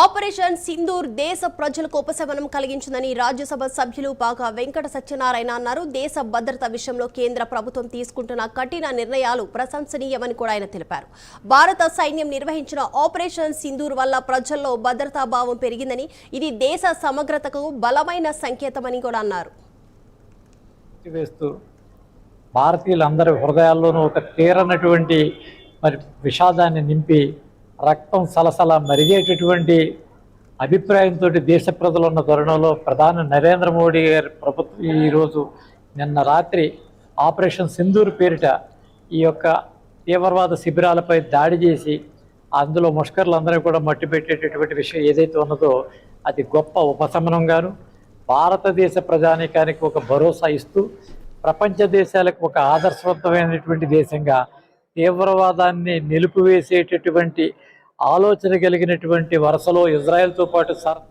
Operation Sindoor దేశ ప్రజలకు ఉపశమనం కలిగించిందని రాజ్యసభ సభ్యులు పాక వెంకట సత్యనారాయణ అన్నారు. దేశ భద్రత విషయంలో కేంద్ర ప్రభుత్వం తీసుకుంటున్న కఠిన నిర్ణయాలు ప్రశంసనీయమని కూడా ఆయన తెలిపారు. భారత సైన్యం నిర్వహించిన ఆపరేషన్ సింధూర్ వల్ల ప్రజల్లో భద్రతా భావం పెరిగిందని ఇది దేశ సమగ్రతకు బలమైన సంకేతమని కూడా అన్నారు. భారతీయులందరి హృదయాల్లోనూ ఒక తీరనటువంటి మరి విషాదాన్ని నింపి రక్తం సలసల మరిగేటటువంటి అభిప్రాయంతో దేశ ప్రజలు ఉన్న తరుణంలో ప్రధాని నరేంద్ర మోడీ గారి ప్రభుత్వం ఈరోజు నిన్న రాత్రి ఆపరేషన్ సింధూర్ పేరిట ఈ యొక్క తీవ్రవాద శిబిరాలపై దాడి చేసి అందులో ముష్కర్లందరూ కూడా మట్టి పెట్టేటటువంటి విషయం ఏదైతే ఉన్నదో అది గొప్ప ఉపశమనంగాను భారతదేశ ప్రజానీకానికి ఒక భరోసా ఇస్తూ ప్రపంచ దేశాలకు ఒక ఆదర్శవంతమైనటువంటి దేశంగా తీవ్రవాదాన్ని నిలిపివేసేటటువంటి ఆలోచన కలిగినటువంటి వరుసలో ఇజ్రాయెల్తో పాటు సర్